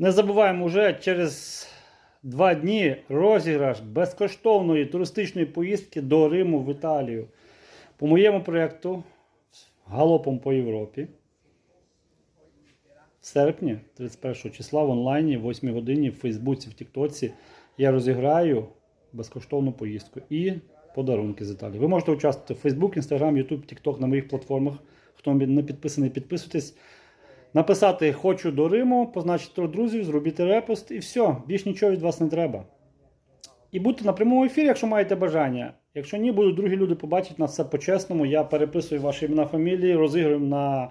Не забуваємо вже через два дні розіграш безкоштовної туристичної поїздки до Риму в Італію. По моєму проєкту Галопом по Європі. В серпні, 31 числа в онлайні, в 8 годині в Фейсбуці, в Тіктоці я розіграю безкоштовну поїздку і подарунки з Італії. Ви можете участвувати в Facebook, Instagram, YouTube, TikTok на моїх платформах. Хто не підписаний, підписуйтесь. Написати Хочу до Риму, позначити трьох друзів, зробити репост і все. Більш нічого від вас не треба. І будьте на прямому ефірі, якщо маєте бажання. Якщо ні, будуть другі люди побачать нас все по-чесному. Я переписую ваші імена фамілії, розігруємо на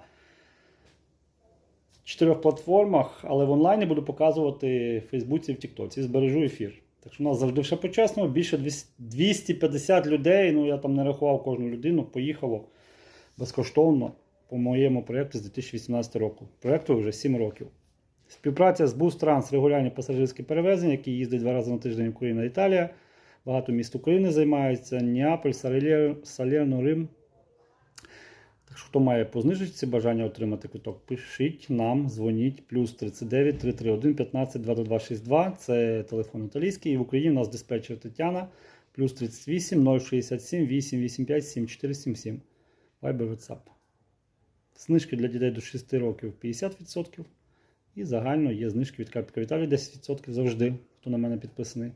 чотирьох платформах, але в онлайні буду показувати в Фейсбуці і в Тіктоці. Збережу ефір. Так що у нас завжди все по-чесному. Більше 250 людей. Ну я там не рахував кожну людину, поїхало безкоштовно по моєму проєкту з 2018 року. Проєкту вже 7 років. Співпраця з Бустранс, регулярні пасажирські перевезення, які їздять два рази на тиждень Україна Італія. Багато міст України займаються. Неаполь, Салер- Салерно, Рим. Так що, хто має по знижечці бажання отримати квиток, пишіть нам, дзвоніть, плюс 39 331 15 22262. Це телефон італійський. І в Україні у нас диспетчер Тетяна, плюс 38 067 885 7477. Viber WhatsApp. Знижки для дітей до 6 років 50%. І загально є знижки від Капіка Віталії 10% завжди, хто на мене підписаний.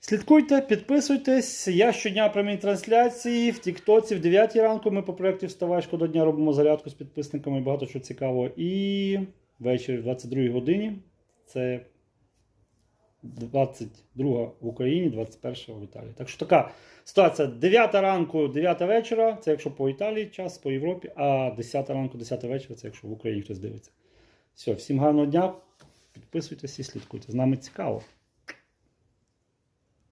Слідкуйте, підписуйтесь. Я щодня прямі трансляції в Тіктоці в 9 ранку. Ми по проєкті Вставай до дня робимо зарядку з підписниками, багато що цікавого. І ввечері в 22 годині. Це 22 в Україні, 21 в Італії. Так що така ситуація: 9 ранку, 9 вечора, це якщо по Італії час, по Європі, а 10 ранку, 10 вечора це якщо в Україні хтось дивиться. Все, всім гарного дня. Підписуйтесь і слідкуйте. З нами цікаво.